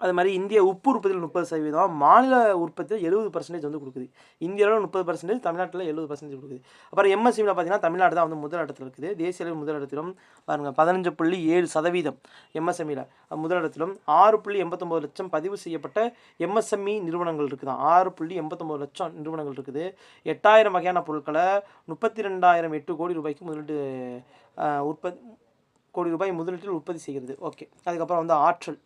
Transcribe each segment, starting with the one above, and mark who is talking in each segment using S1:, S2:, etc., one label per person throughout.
S1: அது மாதிரி இந்திய உப்பு உற்பத்தியில் முப்பது சதவீதம் மாநில உற்பத்தியில் எழுபது பர்சன்டேஜ் வந்து கொடுக்குது. இந்தியாவில் முப்பது பர்சன்டேஜ் தமிழ்நாட்டில் எழுபது பர்சன்டேஜ் கொடுக்குது. அப்புறம் எம்எஸ்சியில் பார்த்தீங்கன்னா தமிழ்நாடு தான் வந்து முதல் இடத்துல இருக்குது. தேசிய அளவில் முதல் இடத்திலும் பாருங்கள் பதினஞ்சு புள்ளி ஏழு சதவீதம் எம்எஸ்எம்இயில் முதலிடத்திலும் ஆறு புள்ளி எண்பத்தொம்போது லட்சம் பதிவு செய்யப்பட்ட எம்எஸ்எம்இ நிறுவனங்கள் இருக்குது. ஆறு புள்ளி எண்பத்தொம்போது லட்சம் நிறுவனங்கள் இருக்குது. எட்டாயிரம் வகையான பொருட்களை முப்பத்தி ரெண்டாயிரம் எட்டு கோடி ரூபாய்க்கு முதலீடு உற்பத்தி கோடி ரூபாய் முதலீட்டில் உற்பத்தி செய்கிறது. ஓகே. அதுக்கப்புறம் வந்து ஆற்றல்.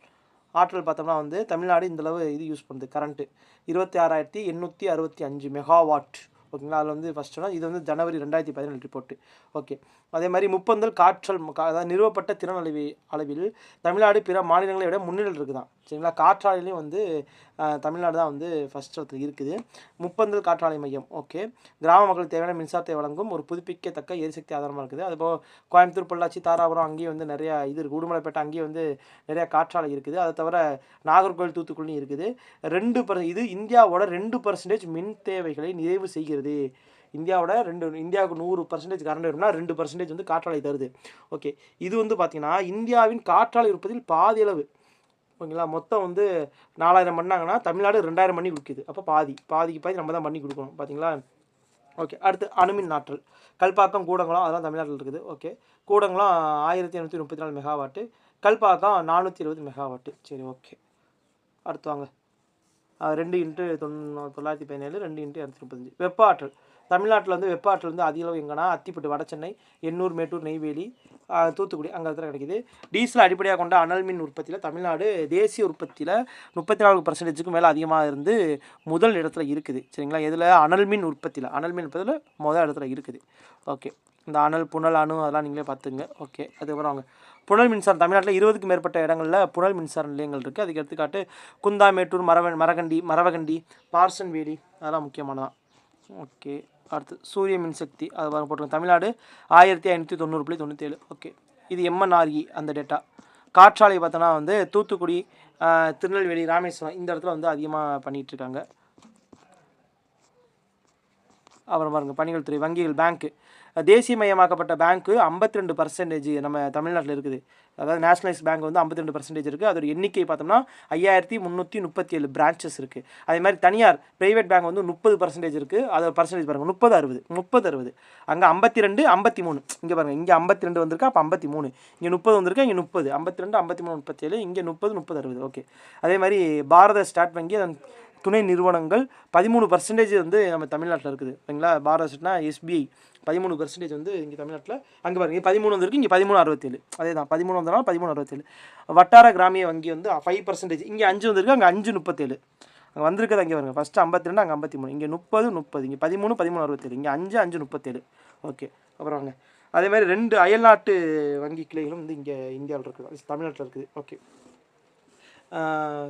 S1: ஆற்றல் பார்த்தோம்னா வந்து தமிழ்நாடு இந்தளவு இது யூஸ் பண்ணுது. கரண்ட்டு இருபத்தி ஆறாயிரத்தி எண்ணூற்றி அறுபத்தி அஞ்சு மெகாவாட் ஓகேங்களா? அதில் வந்து ஃபஸ்ட்டுனா இது வந்து ஜனவரி ரெண்டாயிரத்தி பதினேழு ரிப்போர்ட்டு ஓகே. அதே மாதிரி முப்பந்தல் காற்றல் அதாவது நிறுவப்பட்ட திறன் அளவி அளவில் தமிழ்நாடு பிற மாநிலங்களை விட முன்னிலையில் இருக்குதான். சரிங்களா? காற்றாலையிலையும் வந்து தமிழ்நாடு தான் வந்து ஃபஸ்ட் இடத்துல இருக்குது. முப்பந்தல் காற்றாலை மையம் ஓகே கிராம மக்கள் தேவையான மின்சாரத்தை வழங்கும் ஒரு புதுப்பிக்கத்தக்க எரிசக்தி ஆதாரமாக இருக்குது. அதுபோல் கோயம்புத்தூர் பொள்ளாச்சி தாராபுரம் அங்கேயும் வந்து நிறையா இது இருக்குது உடுமலைப்பேட்டை அங்கேயும் வந்து நிறையா காற்றாலை இருக்குது. அதை தவிர நாகர்கோவில் தூத்துக்குடியும் இருக்குது. ரெண்டு பர் இது இந்தியாவோட ரெண்டு பர்சன்டேஜ் மின் தேவைகளை நிறைவு செய்கிறது. இந்தியாவோட ரெண்டு இந்தியாவுக்கு நூறு பர்சன்டேஜ் கரண்ட் வரும்னா ரெண்டு பர்சன்டேஜ் வந்து காற்றாலை தருது. ஓகே இது வந்து பார்த்திங்கன்னா இந்தியாவின் காற்றாலை உற்பத்தியில் பாதி அளவு ஓகேங்களா? மொத்தம் வந்து நாலாயிரம் பண்ணாங்கன்னா தமிழ்நாடு ரெண்டாயிரம் பண்ணி கொடுக்குது. அப்போ பாதி. பாதிக்கு பாதி நம்ம தான் பண்ணி கொடுக்கணும். பார்த்தீங்களா ஓகே. அடுத்து அணுமின் ஆற்றல் கல்பாக்கம் கூடங்குளம் அதெல்லாம் தமிழ்நாட்டில் இருக்குது. ஓகே. கூடங்குளம் ஆயிரத்தி எண்ணூற்றி முப்பத்தி நாலு மெகாவாட்டு. கல்பாக்கம் நானூற்றி இருபது மெகாவாட்டு. சரி ஓகே. அடுத்து வாங்க. ரெண்டு இன்ட்டு தொண்ணூ தொள்ளாயிரத்தி பதினேழு ரெண்டு இன்ட்டு இரநூத்தி முப்பத்தஞ்சு. வெப்ப ஆற்றல் தமிழ்நாட்டில் வந்து வெப்ப ஆற்றல் வந்து அதிக அளவு எங்கன்னா அத்திப்பட்டு வடசென்னை எண்ணூர் மேட்டூர் நெய்வேலி தூத்துக்குடி அங்கே இடத்துல கிடைக்குது. டீசல் அடிப்படையாக கொண்ட அனல் மின் உற்பத்தியில் தமிழ்நாடு தேசிய உற்பத்தியில் முப்பத்தி நாலு பர்சன்டேஜுக்கு மேலே அதிகமாக இருந்து முதல் இடத்துல இருக்குது. சரிங்களா? இதில் அனல் மின் உற்பத்தியில். அனல் மின் உற்பத்தியில் முதல் இடத்துல இருக்குது. ஓகே. இந்த அனல் புனல் அணு அதெல்லாம் நீங்களே பார்த்துங்க ஓகே. அதுக்கப்புறம் அவங்க புனல் மின்சாரம் தமிழ்நாட்டில் இருபதுக்கும் மேற்பட்ட இடங்களில் புனல் மின்சார நிலையங்கள் இருக்குது அதுக்கு எடுத்துக்காட்டு குந்தாமேட்டூர் மரவ மரகண்டி மரவகண்டி பார்சன்வேலி அதெல்லாம் முக்கியமானதான் ஓகே அடுத்து சூரிய மின்சக்தி அது வர போட்டிருக்கோம் தமிழ்நாடு ஆயிரத்தி ஐநூற்றி தொண்ணூறு புள்ளி தொண்ணூற்றேழு ஓகே இது எம்என்ஆர்இ அந்த டேட்டா. காற்றாலை பார்த்தோன்னா வந்து தூத்துக்குடி திருநெல்வேலி ராமேஸ்வரம் இந்த இடத்துல வந்து அதிகமாக பண்ணிகிட்டு இருக்காங்க அப்புறம் பாருங்கள் பணிகள் துறை வங்கிகள் பேங்க்கு. தேசியமயமாக்கப்பட்ட பேங்க்கு ஐம்பத்தி ரெண்டு பர்சன்டேஜ் நம்ம தமிழ்நாட்டில் இருக்குது. அதாவது நேஷனலைஸ் பேங்க் வந்து ஐம்பத்தி ரெண்டு பர்சன்டேஜ் இருக்குது அதோட எண்ணிக்கை பார்த்தோம்னா ஐயாயிரத்தி முந்நூற்றி முப்பத்தி ஏழு பிரான்ச்சஸ் இருக்குது அதே மாதிரி தனியார் ப்ரைவேட் பேங்க் வந்து முப்பது பர்சன்டேஜ் இருக்குது அதோட பர்சன்டேஜ் பாருங்கள் முப்பது அறுபது முப்பது அறுபது. அங்கே ஐம்பத்தி ரெண்டு ஐம்பத்தி மூணு. இங்கே பாருங்கள் இங்கே ஐம்பத்தி ரெண்டு வந்திருக்கா அப்போ ஐம்பத்தி மூணு. இங்கே முப்பது வந்திருக்கா இங்கே முப்பது. ஐம்பத்தி ரெண்டு ஐம்பத்தி மூணு முப்பத்தேழு இங்கே முப்பது முப்பது அறுபது. ஓகே அதே மாதிரி பாரத ஸ்டாட் வங்கி அதன் துணை நிறுவனங்கள் பதிமூணு பர்சன்டேஜ் வந்து நம்ம தமிழ்நாட்டில் இருக்குது. ஓகேங்களா பாரத எஸ்பிஐ பதிமூணு பர்சன்டேஜ் வந்து இங்கே தமிழ்நாட்டில் அங்கே பாருங்கள் இங்கே பதிமூணு வந்திருக்கு இங்கே பதிமூணு அறுபத்தேழு. அதே தான் பதிமூணு வந்தனால பதிமூணு அறுபத்தேழு. வட்டார கிராமிய வங்கி வந்து ஃபைவ் பர்சன்டேஜ் இங்கே அஞ்சு வந்திருக்கு அங்கே அஞ்சு முப்பத்தேழு. அங்கே வந்திருக்கிறது அங்கே வருங்க ஃபஸ்ட்டு ஐம்பத்தி ரெண்டு அங்கே ஐம்பத்தி மூணு. இங்கே முப்பது முப்பது. இங்கே பதிமூணு பதிமூணு அறுபத்தேழு. இங்கே அஞ்சு அஞ்சு முப்பத்தேழு. ஓகே அப்புறம் வாங்க. அதே மாதிரி ரெண்டு அயல்நாட்டு வங்கி கிளைகளும் வந்து இங்கே இந்தியாவில் இருக்குது. தமிழ்நாட்டில் இருக்குது. ஓகே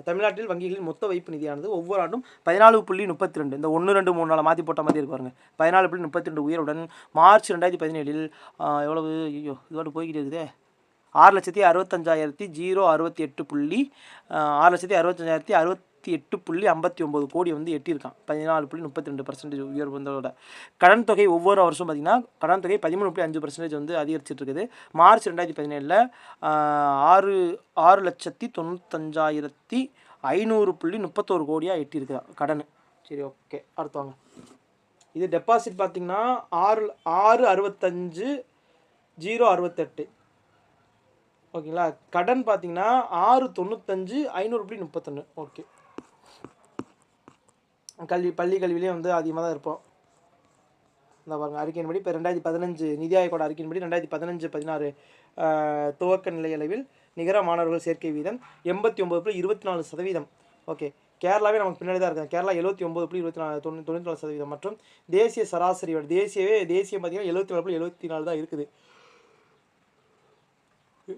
S1: தமிழ்நாட்டில் வங்கிகளின் மொத்த வைப்பு நிதியானது ஒவ்வொரு ஆண்டும் பதினாலு புள்ளி முப்பத்தி ரெண்டு. இந்த ஒன்று ரெண்டு மூணு நாள் மாற்றி போட்ட மாதிரி இருப்பாருங்க பதினாலு புள்ளி முப்பத்தி ரெண்டு உயருடன் மார்ச் ரெண்டாயிரத்தி பதினேழில் எவ்வளவு? ஐயோ இதுவாட்டு போய்கிட்டு இருக்குதே. ஆறு லட்சத்தி அறுபத்தஞ்சாயிரத்தி ஜீரோ அறுபத்தி எட்டு புள்ளி ஆறு லட்சத்தி அறுபத்தஞ்சாயிரத்தி இருபத்தி எட்டு புள்ளி ஐம்பத்தி ஒம்பது கோடி வந்து எட்டியிருக்கான். பதினாலு புள்ளி முப்பத்தி ரெண்டு பர்சன்டேஜ் உயர்வு வந்ததோட. கடன் தொகை ஒவ்வொரு வருஷம் பார்த்திங்கன்னா கடன் தொகை பதிமூணு புள்ளி அஞ்சு பர்சன்டேஜ் வந்து அதிகரிச்சிட்டு இருக்குது மார்ச் ரெண்டாயிரத்தி பதினேழில் ஆறு ஆறு லட்சத்தி தொண்ணூத்தஞ்சாயிரத்தி ஐநூறு புள்ளி முப்பத்தோரு கோடியாக எட்டியிருக்குதான் கடன். சரி ஓகே. அடுத்தவங்க இது டெபாசிட் பார்த்திங்கன்னா ஆறு ஆறு அறுபத்தஞ்சு ஜீரோ அறுபத்தெட்டு. ஓகேங்களா? கடன் பார்த்தீங்கன்னா ஆறு தொண்ணூத்தஞ்சு ஐநூறு புள்ளி முப்பத்தொன்று ஓகே. கல்வி பள்ளி கல்வியிலே வந்து அதிகமாக தான் இருப்போம். இந்த பாருங்க அறிக்கையின்படி இப்போ ரெண்டாயிரத்தி பதினஞ்சு நிதி ஆயோகோட அறிக்கையின்படி ரெண்டாயிரத்தி பதினஞ்சு பதினாறு துவக்க நிலை அளவில் நிகர மாணவர்கள் சேர்க்கை வீதம் எண்பத்தி ஒம்பது புள்ளி இருபத்தி நாலு சதவீதம். ஓகே. கேரளாவே நமக்கு பின்னாடி தான் இருக்காங்க கேரளா எழுபத்தி ஒம்பது புள்ளி இருபத்தி நாலு தொண்ணூ தொண்ணூற்றி நாலு சதவீதம் மற்றும் தேசிய சராசரியோட தேசியவே தேசியம் பார்த்தீங்கன்னா எழுபத்தி நாலு புள்ளி எழுபத்தி நாலு தான் இருக்குது.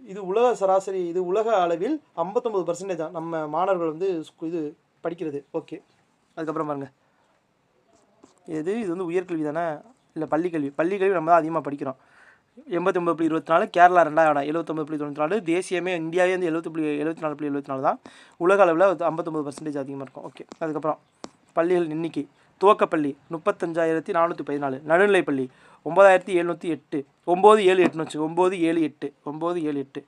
S1: இது உலக சராசரி இது உலக அளவில் ஐம்பத்தொம்பது பர்சன்டேஜ் தான். நம்ம மாணவர்கள் வந்து ஸ்கூ- இது படிக்கிறது. ஓகே. அதுக்கப்புறம் பாருங்கள் எது? இது வந்து உயர்கல்வி தானே? இல்லை பள்ளிக்கல்வி பள்ளிக்கல்வி நம்ம தான் அதிகமாக படிக்கிறோம். எண்பத்தொம்பது புள்ளி இருபத்தி நாலு கேரளா ரெண்டாவது இடம் எழுபத்தொம்பது புள்ளி தொண்ணூற்றி நாலு தேசியமே இந்தியாவே வந்து எழுபத்தி புள்ளி எழுபத்தி நாலு புள்ளி எழுபத்தி நாலு தான். உலக அளவில் ஐம்பத்தொம்பது பர்சன்டேஜ் அதிகமாக இருக்கும். ஓகே அதுக்கப்புறம் பள்ளிகள் எண்ணிக்கை துவக்கப்பள்ளி முப்பத்தஞ்சாயிரத்தி நானூற்றி பதினாலு. நடுநிலைப்பள்ளி ஒம்பதாயிரத்தி எழுநூற்றி எட்டு. ஒம்பது ஏழு எட்டுன்னு வச்சு ஒம்பது ஏழு எட்டு. ஒம்பது ஏழு எட்டு.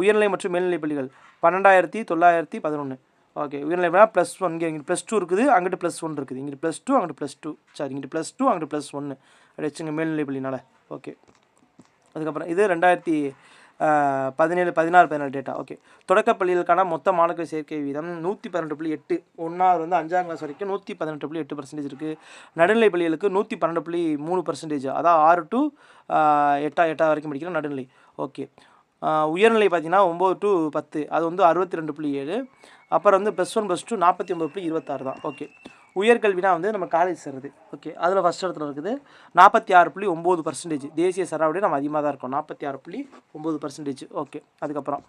S1: உயர்நிலை மற்றும் மேல்நிலைப் பள்ளிகள் பன்னெண்டாயிரத்தி தொள்ளாயிரத்தி பதினொன்று ஓகே உயர்நிலை ப்ளஸ் ஒன் இங்கே இங்கே ப்ளஸ் டூ இருக்குது அங்கிட்டு ப்ளஸ் ஒன் இருக்குது. இங்கிட்டு ப்ளஸ் டூ அங்கிட்டு ப்ளஸ் டூ சாரி இங்கிட்டு ப்ளஸ் டூ அங்கிட்டு ப்ளஸ் ஒன்று அப்படி வச்சுங்க மேல்நிலைப் ஓகே அதுக்கப்புறம் இது ரெண்டாயிரத்தி பதினேழு பதினாறு பதினாலு டேட்டா ஓகே தொடக்கப் பள்ளிகளுக்கான மொத்த மாணவர் சேர்க்கை வீதம் நூற்றி பதினெட்டு புள்ளி எட்டு. ஒன்றாவது வந்து அஞ்சாம் கிளாஸ் வரைக்கும் நூற்றி பதினெட்டு புள்ளி எட்டு பர்சன்டேஜ் இருக்குது நடுநிலை பள்ளிகளுக்கு நூற்றி பன்னெண்டு புள்ளி மூணு பர்சன்டேஜ் அதாவது ஆறு டு எட்டா எட்டா வரைக்கும் படிக்கிற நடுநிலை. ஓகே உயர்நிலை பார்த்தீங்கன்னா ஒம்பது டு பத்து. அது வந்து அறுபத்தி ரெண்டு புள்ளி ஏழு. அப்புறம் வந்து ப்ளஸ் ஒன் ப்ளஸ் டூ நாற்பத்தி ஒம்பது புள்ளி இருபத்தாறு தான். ஓகே உயர்கல்வினா வந்து நம்ம காலேஜ் சேருது ஓகே அதில் ஃபஸ்ட் இடத்துல இருக்குது. நாற்பத்தி ஆறு புள்ளி ஒம்பது பர்சன்டேஜ் தேசிய சராவடி நம்ம அதிகமாக தான் இருக்கோம். நாற்பத்தி ஆறு புள்ளி ஒம்பது பர்சன்டேஜ் ஓகே அதுக்கப்புறம்.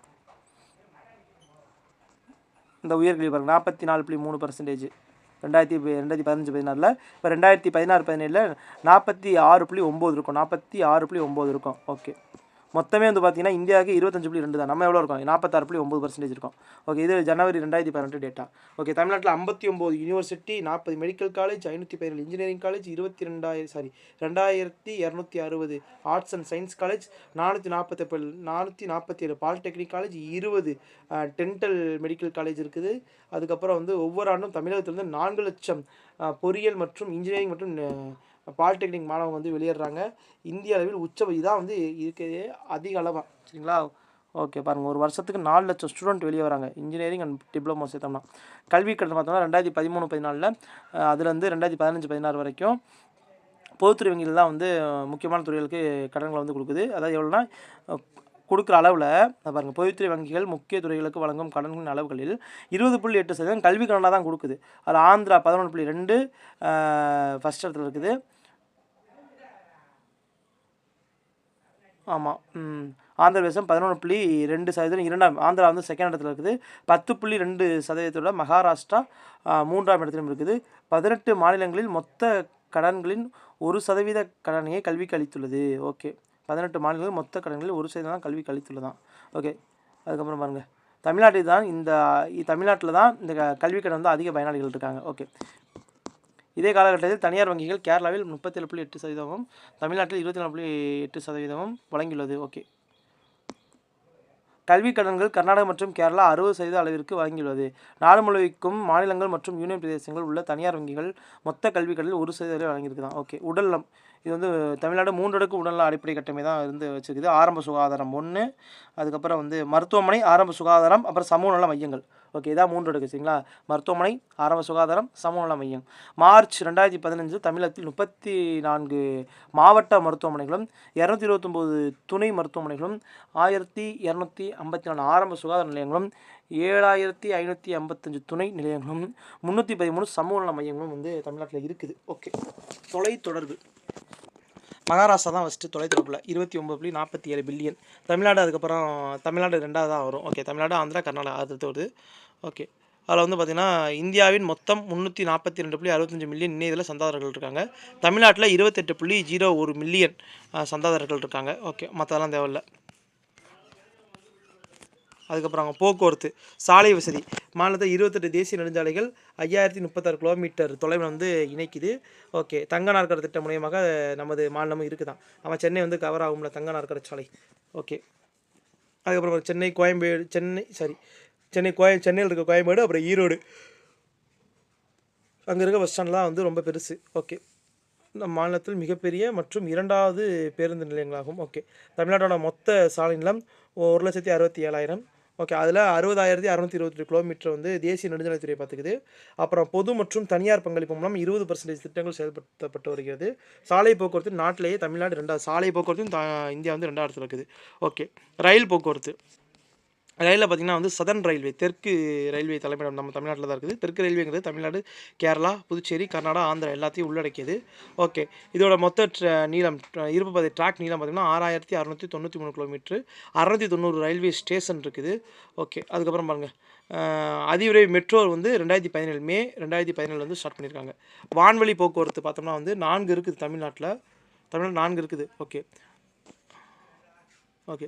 S1: இந்த உயர்கல்வி பாருங்க. நாற்பத்தி நாலு புள்ளி மூணு பர்சன்டேஜ் ரெண்டாயிரத்தி ரெண்டாயிரத்தி பதினஞ்சு பதினாறில். இப்போ ரெண்டாயிரத்தி பதினாறு பதினேழில் நாற்பத்தி ஆறு புள்ளி ஒம்பது இருக்கும். நாற்பத்தி ஆறு புள்ளி ஒம்பது இருக்கும். ஓகே மொத்தமே வந்து பார்த்தீங்கன்னா இந்தியாவுக்கு இருபத்தஞ்சு புள்ளி ரெண்டு தான். நம்ம எவ்வளோ இருக்கோம்? நாற்பத்தாறு புள்ளி ஒம்பது பர்சன்டேஜ் இருக்கும். ஓகே இது ஜனவரி ரெண்டாயிரத்தி பதினெட்டு டேட்டா ஓகே தமிழ்நாட்டில் ஐம்பத்தி ஒம்பது யூனிவர்சிட்டி நாற்பது மெடிக்கல் காலேஜ் ஐநூற்றி பதினேழு இன்ஜினியரிங் காலேஜ் இருபத்தி ரெண்டாயிரம் சாரி ரெண்டாயிரத்தி இரநூத்தி அறுபது ஆர்ட்ஸ் அண்ட் சயின்ஸ் காலேஜ் நானூற்றி நாற்பத்தேழு நானூற்றி நாற்பத்தி ஏழு பாலிடெக்னிக் காலேஜ் இருபது டென்டல் மெடிக்கல் காலேஜ் இருக்குது. அதுக்கப்புறம் வந்து ஒவ்வொரு ஆண்டும் தமிழகத்திலிருந்து நான்கு லட்சம் பொறியியல் மற்றும் இன்ஜினியரிங் மற்றும் பாலிடெக்னிக் மாணவங்க வந்து வெளியேறாங்க. இந்திய அளவில் உச்ச இதுதான் வந்து இருக்கிறதே அதிக அளவாக சரிங்களா? ஓகே பாருங்கள் ஒரு வருஷத்துக்கு நாலு லட்சம் ஸ்டூடெண்ட் வெளியே வராங்க. இன்ஜினியரிங் அண்ட் டிப்ளமோ சேர்த்தோம்னா. கல்வி கடன் பார்த்தோம்னா ரெண்டாயிரத்தி பதிமூணு பதினாலில் அதுலேருந்து ரெண்டாயிரத்தி பதினஞ்சு பதினாறு வரைக்கும் பொதுத்துறை வங்கியில் தான் வந்து முக்கியமான துறைகளுக்கு கடன்களை வந்து கொடுக்குது. அதாவது எவ்வளோனா கொடுக்குற அளவில் பாருங்கள் பொதுத்துறை வங்கிகள் முக்கிய துறைகளுக்கு வழங்கும் கடன்களின் அளவுகளில் இருபது புள்ளி எட்டு சதவீதம் கல்வி கடனாக தான் கொடுக்குது. அதில் ஆந்திரா பதினொன்று புள்ளி ரெண்டு ஃபஸ்ட் இடத்துல இருக்குது. ஆமாம் ஆந்திர பிரதேசம் பதினொன்று புள்ளி ரெண்டு சதவீதம் இரண்டாம் ஆந்திரா வந்து செகண்ட் இடத்துல இருக்குது. பத்து புள்ளி ரெண்டு சதவீதத்தோட மகாராஷ்டிரா மூன்றாம் இடத்திலும் இருக்குது. பதினெட்டு மாநிலங்களில் மொத்த கடன்களின் ஒரு சதவீத கடனையே கல்விக்கு அளித்துள்ளது. ஓகே. பதினெட்டு மாநிலங்கள் மொத்த கடன்களில் ஒரு சதவீதம் தான் கல்வி கழித்துள்ளதான் ஓகே அதுக்கப்புறம் பாருங்கள் தமிழ்நாட்டில் தான் இந்த தமிழ்நாட்டில் தான் இந்த க- கல்விக் கடன் வந்து அதிக பயனாளிகள் இருக்காங்க. ஓகே இதே காலகட்டத்தில் தனியார் வங்கிகள் கேரளாவில் முப்பத்தேழு புள்ளி எட்டு சதவீதமும் தமிழ்நாட்டில் இருபத்தி நாலு புள்ளி எட்டு சதவீதமும் வழங்கியுள்ளது. ஓகே கல்விக் கடன்கள் கர்நாடகம் மற்றும் கேரளா அறுபது சதவீத அளவிற்கு வழங்கியுள்ளது. நாடு முழுவதும் மாநிலங்கள் மற்றும் யூனியன் பிரதேசங்கள் உள்ள தனியார் வங்கிகள் மொத்த கல்வி கடனில் ஒரு சதவீதம் வழங்கியிருக்குதான் ஓகே உடல்நலம் இது வந்து தமிழ்நாடு மூன்றடுக்கு உடல்நல அடிப்படை கட்டமை தான் இருந்து வச்சுருக்குது. ஆரம்ப சுகாதாரம் ஒன்று அதுக்கப்புறம் வந்து மருத்துவமனை ஆரம்ப சுகாதாரம் அப்புறம் சமூக நல மையங்கள். ஓகே இதான் மூன்று அடுக்கு சரிங்களா? மருத்துவமனை ஆரம்ப சுகாதாரம் சமூக நல மையம். மார்ச் ரெண்டாயிரத்தி பதினஞ்சு தமிழகத்தில் முப்பத்தி நான்கு மாவட்ட மருத்துவமனைகளும் இரநூத்தி இருபத்தொம்போது துணை மருத்துவமனைகளும் ஆயிரத்தி இரநூத்தி ஐம்பத்தி நாலு ஆரம்ப சுகாதார நிலையங்களும் ஏழாயிரத்தி ஐநூற்றி ஐம்பத்தஞ்சு துணை நிலையங்களும் முந்நூற்றி பதிமூணு சமூக நல மையங்களும் வந்து தமிழ்நாட்டில் இருக்குது. ஓகே தொலைத்தொடர்பு. மகாராஷ்டிரா தான் ஃபஸ்ட்டு தொலைத்தொடர்பில். இருபத்தி ஒம்பது புள்ளி நாற்பத்தி ஏழு பில்லியன் தமிழ்நாடு அதுக்கப்புறம் தமிழ்நாடு ரெண்டாவது தான் வரும். ஓகே தமிழ்நாடு ஆந்திரா கர்நாடகா அடுத்து வருது. ஓகே அதில் வந்து பார்த்திங்கன்னா இந்தியாவின் மொத்தம் முந்நூற்றி நாற்பத்தி ரெண்டு புள்ளி அறுபத்தஞ்சு மில்லியன் இணையதில் இதில் சந்தாதாரர்கள் இருக்காங்க. தமிழ்நாட்டில் இருபத்தெட்டு புள்ளி ஜீரோ ஒரு மில்லியன் சந்தாதாரர்கள் இருக்காங்க. ஓகே மற்றதெல்லாம் தேவையில்ல. அதுக்கப்புறம் அங்கே போக்குவரத்து சாலை வசதி. மாநிலத்தில் இருபத்தெட்டு தேசிய நெடுஞ்சாலைகள் ஐயாயிரத்தி முப்பத்தாறு கிலோமீட்டர் தொலைவில் வந்து இணைக்குது. ஓகே தங்க நாற்கர திட்டம் மூலியமாக நமது மாநிலமும் இருக்குதான். ஆமாம் சென்னை வந்து கவர் ஆகும்ல தங்க நாற்கர சாலை. ஓகே. அதுக்கப்புறம் சென்னை கோயம்பேடு சென்னை சாரி சென்னை கோய சென்னையில் இருக்க கோயம்பேடு அப்புறம் ஈரோடு. அங்கே இருக்க பஸ் ஸ்டாண்ட்லாம் வந்து ரொம்ப பெருசு. ஓகே. நம் மாநிலத்தில் மிகப்பெரிய மற்றும் இரண்டாவது பேருந்து நிலையங்களாகும். ஓகே. தமிழ்நாட்டோட மொத்த சாலை நிலம் ஒரு லட்சத்தி அறுபத்தி ஏழாயிரம். ஓகே அதில் அறுபதாயிரத்தி அறுநூத்தி இருபத்தி கிலோமீட்டர் வந்து தேசிய நெடுஞ்சாலைத்துறை பார்த்துக்குது. அப்புறம் பொது மற்றும் தனியார் பங்களிப்பு மூலம் இருபது பர்சன்டேஜ் திட்டங்கள் செயல்படுத்தப்பட்டு வருகிறது. சாலை போக்குவரத்து நாட்டிலேயே தமிழ்நாடு ரெண்டாவது சாலை போக்குவரத்தும் தா இந்தியா வந்து ரெண்டாவது இருக்குது. ஓகே ரயில் போக்குவரத்து. ரயிலில் பார்த்தீங்கன்னா வந்து சதன் ரயில்வே தெற்கு ரயில்வே தலைமையிடம் நம்ம தமிழ்நாட்டில் தான் இருக்குது. தெற்கு ரயில்வேங்கிறது தமிழ்நாடு கேரளா புதுச்சேரி கர்நாடகா ஆந்திரா எல்லாத்தையும் உள்ளடக்கியது. ஓகே. இதோட மொத்த ட்ர- நீளம் இருப்பு பாதை ட்ராக் நீளம் பார்த்தீங்கன்னா ஆறாயிரத்தி அறநூற்றி தொண்ணூற்றி மூணு கிலோமீட்ரு. அறநூற்றி தொண்ணூறு ரயில்வே ஸ்டேஷன் இருக்குது. ஓகே. அதுக்கப்புறம் பாருங்கள் அதிவிரைவு மெட்ரோ வந்து ரெண்டாயிரத்தி பதினேழு மே ரெண்டாயிரத்தி பதினேழு வந்து ஸ்டார்ட் பண்ணியிருக்காங்க. வான்வழி போக்குவரத்து பார்த்தோம்னா வந்து நான்கு இருக்குது தமிழ்நாட்டில். தமிழ்நாடு நான்கு இருக்குது. ஓகே. ஓகே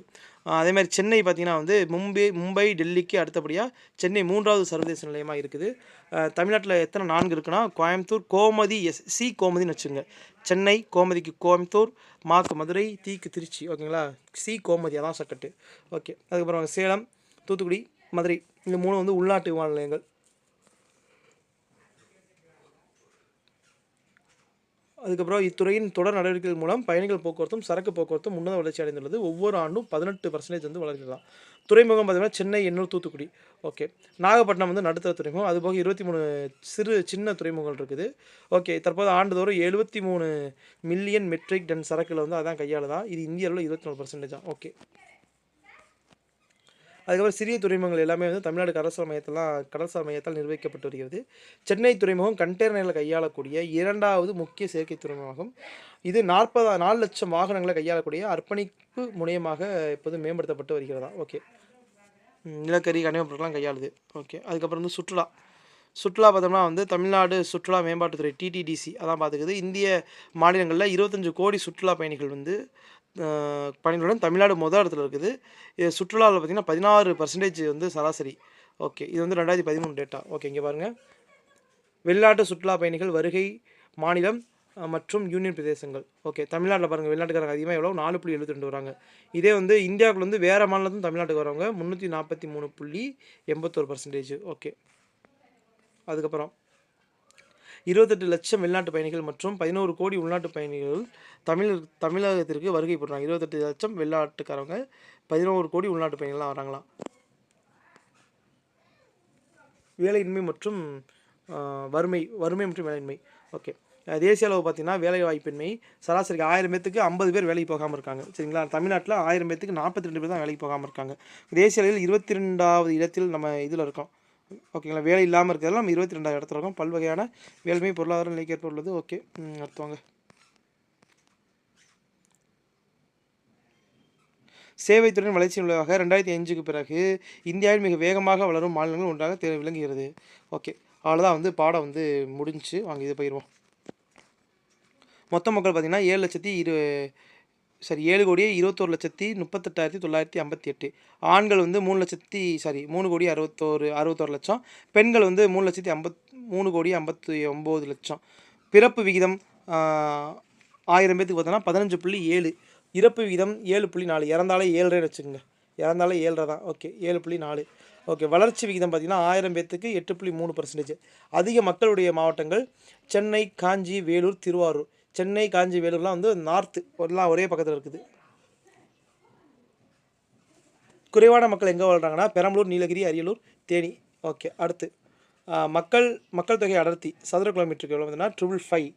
S1: அதே மாதிரி சென்னை பார்த்திங்கன்னா வந்து மும்பை மும்பை டெல்லிக்கு அடுத்தபடியாக சென்னை மூன்றாவது சர்வதேச நிலையமாக இருக்குது. தமிழ்நாட்டில் எத்தனை நான்கு இருக்குன்னா கோயம்புத்தூர் கோமதி எஸ் சி கோமதின்னு வச்சுங்க சென்னை கோமதிக்கு கோயம்புத்தூர் மாக்கு மதுரை தீக்கு திருச்சி. ஓகேங்களா சி கோமதி அதான் சக்கட்டு ஓகே அதுக்கப்புறம் சேலம் தூத்துக்குடி மதுரை. இந்த மூணு வந்து உள்நாட்டு விமான நிலையங்கள். அதுக்கப்புறம் இத்துறையின் தொடர் நடவடிக்கைகள் மூலம் பயணிகள் போக்குவரத்தும் சரக்கு போக்குவரத்தும் உன்னத வளர்ச்சி அடைந்துள்ளது. ஒவ்வொரு ஆண்டும் பதினெட்டு பர்சன்டேஜ் வந்து வளர்ச்சிதான் துறைமுகம் பார்த்தீங்கன்னா சென்னை எண்ணூர் தூத்துக்குடி. ஓகே நாகப்பட்டினம் வந்து நடுத்தர துறைமுகம். அதுபோக இருபத்தி மூணு சிறு சின்ன துறைமுகங்கள் இருக்குது. ஓகே தற்போது ஆண்டுதோறும் எழுபத்தி மூணு மில்லியன் மெட்ரிக் டன் சரக்கில் வந்து அதான் கையாளுதான் இது இந்தியாவில் இருபத்தி நாலு பர்சன்டேஜ் தான் ஓகே அதுக்கப்புறம் சிறிய துறைமுகங்கள் எல்லாமே வந்து தமிழ்நாடு கடல்சார் மையத்தெல்லாம் கடல்சார் மையத்தால் நிர்வகிக்கப்பட்டு வருகிறது சென்னை துறைமுகம் கண்டெய்னர்களை கையாளக்கூடிய இரண்டாவது முக்கிய செயற்கை துறைமுகமாகும். இது நாற்பதா நாலு லட்சம் வாகனங்களை கையாளக்கூடிய அர்ப்பணிப்பு முனையமாக இப்போது மேம்படுத்தப்பட்டு வருகிறதா? ஓகே. நிலக்கரி கனிமப்பொருட்கள்லாம் கையாளுது. ஓகே. அதுக்கப்புறம் வந்து சுற்றுலா. சுற்றுலா பார்த்தோம்னா வந்து தமிழ்நாடு சுற்றுலா மேம்பாட்டுத்துறை டிடிடிசி அதான் பார்த்துக்குது. இந்திய மாநிலங்களில் இருபத்தஞ்சு கோடி சுற்றுலா பயணிகள் வந்து பயணிகளுடன் தமிழ்நாடு முதல் இடத்துல இருக்குது. இது சுற்றுலாவில் பார்த்திங்கன்னா பதினாறு பர்சன்டேஜ் வந்து சராசரி. ஓகே இது வந்து ரெண்டாயிரத்தி பதிமூணு டேட்டா ஓகே இங்கே பாருங்கள் வெளிநாட்டு சுற்றுலா பயணிகள் வருகை மாநிலம் மற்றும் யூனியன் பிரதேசங்கள். ஓகே தமிழ்நாட்டில் பாருங்கள் வெளிநாட்டுக்காரங்க அதிகமாக எவ்வளோ நாலு புள்ளி எழுபத்தி ரெண்டு வராங்க. இதே வந்து இந்தியாவுக்குள்ள வந்து வேறு மாநிலத்தும் தமிழ்நாட்டுக்கு வரவங்க முந்நூற்றி நாற்பத்தி மூணு புள்ளி எண்பத்தோரு பர்சன்டேஜ் ஓகே அதுக்கப்புறம் இருபத்தெட்டு லட்சம் வெளிநாட்டு பயணிகள் மற்றும் பதினோரு கோடி உள்நாட்டு பயணிகள் தமிழ் தமிழகத்திற்கு வருகை போடுறாங்க இருபத்தெட்டு லட்சம் வெளிநாட்டுக்காரவங்க பதினோரு கோடி உள்நாட்டு பயணிகள்லாம் வராங்களாம் வேலையின்மை மற்றும் வறுமை வறுமை மற்றும் வேலையின்மை. ஓகே. தேசிய அளவு பார்த்தீங்கன்னா வேலை வாய்ப்பின்மை சராசரிக்கு ஆயிரம் பேத்துக்கு ஐம்பது பேர் வேலைக்கு போகாமல் இருக்காங்க. சரிங்களா? தமிழ்நாட்டில் ஆயிரம் பேத்துக்கு நாற்பத்தி ரெண்டு பேர் தான் வேலைக்கு போகாமல் இருக்காங்க. தேசிய அளவில் இருபத்தி ரெண்டாவது இடத்தில் நம்ம இதில் இருக்கோம். ஓகேங்களா வேலை இல்லாமல் இருக்கிறதுல நம்ம இருபத்தி ரெண்டாவது இடத்துல இருக்கோம். பல்வகையான வேலைமை பொருளாதார நிலைக்கு ஏற்பட்டுள்ளது ஓகே அடுத்தவங்க. சேவைத்துறையின் வளர்ச்சியின் விளைவாக ரெண்டாயிரத்தி அஞ்சுக்கு பிறகு இந்தியாவில் மிக வேகமாக வளரும் மாநிலங்கள் ஒன்றாக தே விளங்குகிறது. ஓகே அவ்வளோதான் வந்து பாடம் வந்து முடிஞ்சு வாங்க இது போயிடுவோம் மொத்த மக்கள் பார்த்திங்கன்னா ஏழு லட்சத்தி இரு சரி ஏழு கோடியே இருபத்தோரு லட்சத்தி முப்பத்தெட்டாயிரத்தி தொள்ளாயிரத்தி ஐம்பத்தி எட்டு ஆண்கள் வந்து மூணு லட்சத்தி சாரி மூணு கோடி அறுபத்தோரு அறுபத்தோரு லட்சம். பெண்கள் வந்து மூணு லட்சத்தி ஐம்பத் மூணு கோடி ஐம்பத்தி ஒம்பது லட்சம். பிறப்பு விகிதம் ஆயிரம் பேத்துக்கு பார்த்தோன்னா பதினஞ்சு புள்ளி ஏழு. இறப்பு விகிதம் ஏழு புள்ளி நாலு. இறந்தாலே ஏழரை வச்சுக்கோங்க. இறந்தாலே ஏழரை தான். ஓகே ஏழு புள்ளி நாலு. ஓகே வளர்ச்சி விகிதம் பார்த்தீங்கன்னா ஆயிரம் பேத்துக்கு எட்டு புள்ளி மூணு பர்சன்டேஜ் அதிக மக்களுடைய மாவட்டங்கள் சென்னை காஞ்சி வேலூர் திருவாரூர். சென்னை காஞ்சி வேலூர்லாம் வந்து நார்த்து எல்லாம் ஒரே பக்கத்தில் இருக்குது. குறைவான மக்கள் எங்கே வாழ்கிறாங்கன்னா பெரம்பலூர் நீலகிரி அரியலூர் தேனி. ஓகே அடுத்து. மக்கள் மக்கள் தொகை அடர்த்தி சதுர கிலோமீட்டருக்கு எவ்வளோ பார்த்தீங்கன்னா ட்ரிபிள் ஃபைவ்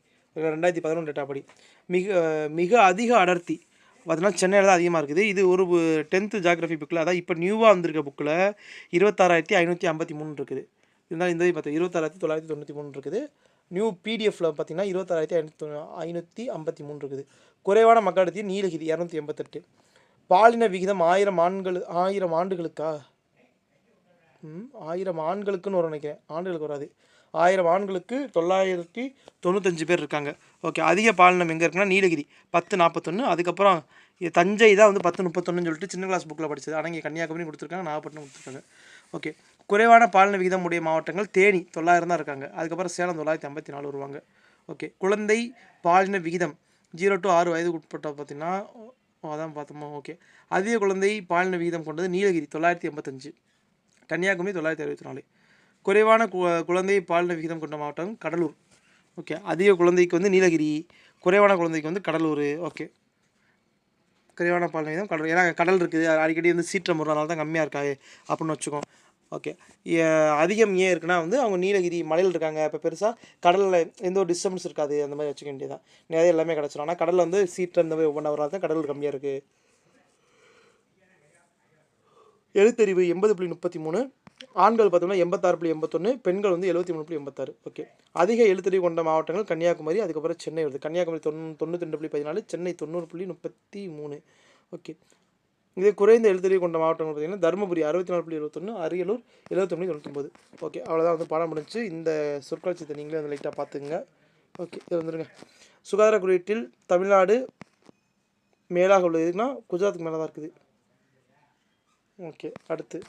S1: ரெண்டாயிரத்தி பதினொன்று டேட்டா படி. மிக மிக அதிக அடர்த்தி. பார்த்தீங்கன்னா சென்னையில் தான் அதிகமாக இருக்குது. இது ஒரு டென்த்து ஜாகிரஃபி புக்கில் அதான் இப்போ நியூவாக வந்திருக்க புக்கில் இருபத்தாறாயிரத்தி ஐநூற்றி ஐம்பத்தி மூணு இருக்குது. இருந்தாலும் இந்த பார்த்தா இருபத்தாறாயிரத்தி தொள்ளாயிரத்தி தொண்ணூற்றி மூணு இருக்குது. நியூ பிடிஎஃப்பில் பார்த்தீங்கன்னா இருபத்தாறாயிரத்தி ஐநூற்றி ஐநூற்றி ஐம்பத்தி மூணு இருக்குது. குறைவான மக்கள் நீலகிரி இரநூத்தி எண்பத்தெட்டு. பாலின விகிதம் ஆயிரம் ஆண்கள் ஆயிரம் ஆண்டுகளுக்கா? ம் ஆயிரம் ஆண்களுக்குன்னு ஒரு நினைக்கிறேன். ஆண்டுகளுக்கு வராது. ஆயிரம் ஆண்களுக்கு தொள்ளாயிரத்தி தொண்ணூத்தஞ்சு பேர் இருக்காங்க. ஓகே அதிக பாலினம் எங்கே இருக்குன்னா நீலகிரி. பத்து நாற்பத்தொன்று அதுக்கப்புறம் தஞ்சை தான் வந்து பத்து முப்பத்தொன்னு சொல்லிட்டு சின்ன கிளாஸ் புக்கில் படிச்சது. ஆனால் இங்கே கன்னியாகுமரி கொடுத்துருக்காங்க நாகப்பட்டினம் கொடுத்துருக்காங்க. ஓகே. குறைவான பாலின விகிதம் உடைய மாவட்டங்கள் தேனி தொள்ளாயிரம் தான் இருக்காங்க. அதுக்கப்புறம் சேலம் தொள்ளாயிரத்தி ஐம்பத்தி நாலு வருவாங்க. ஓகே. குழந்தை பாலின விகிதம் ஜீரோ டு ஆறு வயதுக்கு உட்பட்ட பார்த்தீங்கன்னா அதான் பார்த்தோமா ஓகே. அதிக குழந்தை பாலின விகிதம் கொண்டது நீலகிரி தொள்ளாயிரத்தி எண்பத்தஞ்சு. கன்னியாகுமரி தொள்ளாயிரத்தி அறுபத்தி நாலு குறைவான கு- குழந்தை பாலின விகிதம் கொண்ட மாவட்டம் கடலூர். ஓகே. அதிக குழந்தைக்கு வந்து நீலகிரி குறைவான குழந்தைக்கு வந்து கடலூர். ஓகே. குறைவான பாலின விகிதம் ஏன்னா கடல் இருக்குது. அடிக்கடி வந்து சீற்றம் வரும். அதனால தான் கம்மியாக இருக்காது அப்படின்னு வச்சுக்கோம் ஓகே அதிகம் ஏன் இருக்குன்னா வந்து அவங்க நீலகிரி மலையில் இருக்காங்க. இப்போ பெருசாக கடலில் எந்த ஒரு டிஸ்டர்பன்ஸ் இருக்காது. அந்த மாதிரி வச்சுக்க வேண்டியதான் நிறைய எல்லாமே கிடச்சிரும். ஆனால் கடலில் வந்து சீற்றம் இந்த மாதிரி ஒவ்வொன்றா வராது தான் கடல் கம்மியாக இருக்குது எழுத்தறிவு எண்பது புள்ளி முப்பத்தி மூணு. ஆண்கள் பார்த்தோம்னா எண்பத்தாறு புள்ளி எண்பத்தொன்று பெண்கள் வந்து எழுபத்தி மூணு புள்ளி எண்பத்தாறு. ஓகே அதிக எழுத்தறிவு கொண்ட மாவட்டங்கள் கன்னியாகுமரி அதுக்கப்புறம் சென்னை வருது. கன்னியாகுமரி தொண்ணூ தொண்ணூற்றி ரெண்டு புள்ளி பதினாலு சென்னை தொண்ணூறு புள்ளி முப்பத்தி மூணு. ஓகே இதே குறைந்த எழுத்தறிவு கொண்ட மாவட்டங்கள் பார்த்தீங்கன்னா தருமபுரி அறுபத்தி நாலு புள்ளி இருபத்தொன்று அரியலூர் எழுபத்தொன்று தொண்ணூத்தொம்பது ஓகே அவ்வளோதான் வந்து பாடம் முடிஞ்சு இந்த சொற்காட்சியத்தை நீங்களே வந்து லைட்டாக பார்த்துக்குங்க. ஓகே இது வந்துடுங்க சுகாதார குறியீட்டில் தமிழ்நாடு மேலாக உள்ளது. எதுக்குன்னா குஜராத்துக்கு மேலே தான் இருக்குது. ஓகே அடுத்து.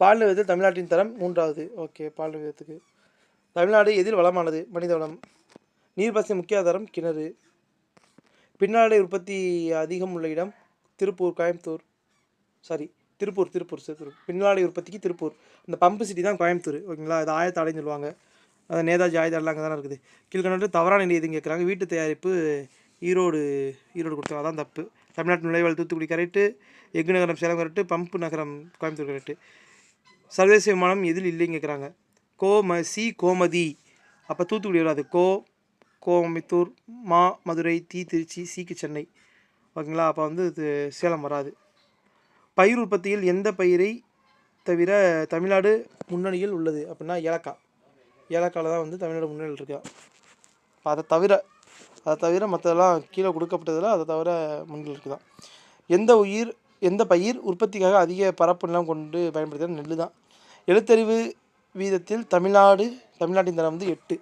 S1: பால் விதத்தில் தமிழ்நாட்டின் தரம் மூன்றாவது. ஓகே பால் விதத்துக்கு தமிழ்நாடு எதில் வளமானது மனித வளம். நீர்ப்பாசன முக்கிய ஆதாரம் கிணறு. பின்னாடை உற்பத்தி அதிகம் உள்ள இடம் திருப்பூர் கோயம்புத்தூர். சாரி திருப்பூர் திருப்பூர் திருப்பூர். பின்னாடை உற்பத்திக்கு திருப்பூர். அந்த பம்பு சிட்டி தான் கோயம்புத்தூர். ஓகேங்களா அது ஆயத்தாடைன்னு சொல்லுவாங்க. அது நேதாஜி ஆயுதாடெலாம் அங்கே தானே இருக்குது. கீழ்கண்டது தவறான நிலை எதுவும் கேட்குறாங்க. வீட்டு தயாரிப்பு ஈரோடு ஈரோடு கொடுத்தாங்க அதான் தப்பு. தமிழ்நாட்டு நுழைவாள் தூத்துக்குடி கரெக்டு எஃகு நகரம் சேலம் கரெக்டு பம்பு நகரம் கோயம்புத்தூர் கரெக்டு சர்வதேச விமானம் எதில் இல்லைன்னு கேட்குறாங்க. கோம சி கோமதி. அப்போ தூத்துக்குடி வராது கோ கோயம்புத்தூர் மா மதுரை தீ திருச்சி சீக்கு சென்னை. ஓகேங்களா? அப்போ வந்து இது சேலம் வராது. பயிர் உற்பத்தியில் எந்த பயிரை தவிர தமிழ்நாடு முன்னணியில் உள்ளது? அப்படின்னா ஏலக்காய். ஏலக்காயில் தான் வந்து தமிழ்நாடு முன்னணியில் இருக்கா. அதை தவிர அதை தவிர மற்றதெல்லாம் கீழே கொடுக்கப்பட்டதில் அதை தவிர முன்னில் இருக்குதான். எந்த உயிர் எந்த பயிர் உற்பத்திக்காக அதிக பரப்பு நிலம் கொண்டு பயன்படுத்துகிற நெல் தான் எழுத்தறிவு வீதத்தில் தமிழ்நாடு தமிழ்நாட்டின் தரம் வந்து எட்டு.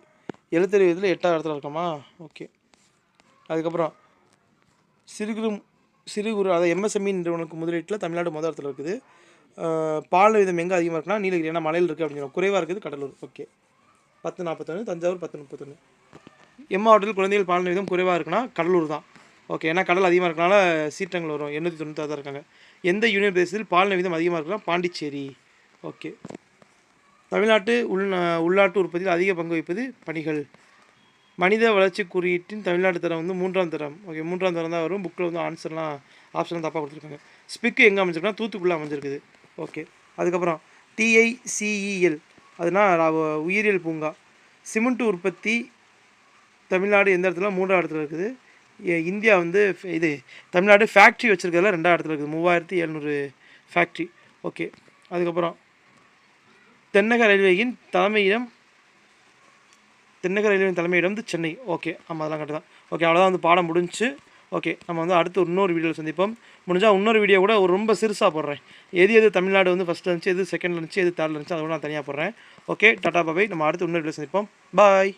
S1: எழுத்தறிவு வீதத்தில் எட்டாவது இடத்துல இருக்கோமா? ஓகே. அதுக்கப்புறம் சிறு குறு சிறு குறு அதாவது எம்எஸ்எம்இ நிறுவனங்களுக்கு முதலீட்டில் தமிழ்நாடு முதல் இடத்துல இருக்குது. பால் விதம் எங்கே அதிகமாக இருக்குன்னா நீலகிரி. ஏன்னா மலையில் இருக்குது அப்படின்னு குறைவாக இருக்குது கடலூர். ஓகே. பத்து நாற்பத்தொன்று தஞ்சாவூர் பத்து முப்பத்தொன்று எம் மாவட்டத்தில் குழந்தைகள் பாலின விதம் குறைவாக இருக்குன்னா கடலூர் தான். ஓகே. ஏன்னா கடல் அதிகமாக இருக்கனால சீற்றங்கள் வரும். எண்ணூற்றி தொண்ணூற்றி தான் இருக்காங்க. எந்த யூனியன் பிரதேசத்தில் பாலின விதம் அதிகமாக இருக்குன்னா பாண்டிச்சேரி. ஓகே. தமிழ்நாட்டு உள் உள்நாட்டு உற்பத்தியில் அதிக பங்கு வகிப்பது பணிகள். மனித வளர்ச்சி குறியீட்டின் தமிழ்நாட்டு தரம் வந்து மூன்றாம் தரம். ஓகே மூன்றாம் தரம் தான் வரும். புக்கில் வந்து ஆன்சர்லாம் ஆப்ஷன்லாம் தப்பாக கொடுத்துருக்காங்க. ஸ்பிக்கு எங்கே அமைஞ்சிருக்குன்னா தூத்துக்குள்ளே அமைஞ்சிருக்குது. ஓகே அதுக்கப்புறம் டிஐசிஇஎல் அதுனா உயிரியல் பூங்கா. சிமெண்ட் உற்பத்தி தமிழ்நாடு எந்த இடத்துல? மூன்றாம் இடத்துல இருக்குது. இந்தியா வந்து இது தமிழ்நாடு ஃபேக்ட்ரி வச்சுருக்கிறதுல ரெண்டாவது இடத்துல இருக்குது. மூவாயிரத்தி எழுநூறு ஃபேக்ட்ரி ஓகே அதுக்கப்புறம் தென்னக ரயில்வேயின் தலைமையிடம் தென்னக ரயில்வேயின் தலைமையிடம் வந்து சென்னை. ஓகே ஆமாம் அதெல்லாம் கரெக்ட் தான். ஓகே அவ்வளோதான் வந்து பாடம் முடிஞ்சு. ஓகே நம்ம வந்து அடுத்து இன்னொரு வீடியோவில் சந்திப்போம். முடிஞ்சால் இன்னொரு வீடியோ கூட ஒரு ரொம்ப சிறுசாக போடுறேன். எது எது தமிழ்நாடு வந்து ஃபஸ்ட்டில் இருந்துச்சு எது செகண்டில் இருந்துச்சு எது தேர்டில் இருந்துச்சு அதை கூட நான் தனியாக போடுறேன். ஓகே டாடா பாபாய் நம்ம அடுத்து இன்னொரு வீடியோ சந்திப்போம். பாய்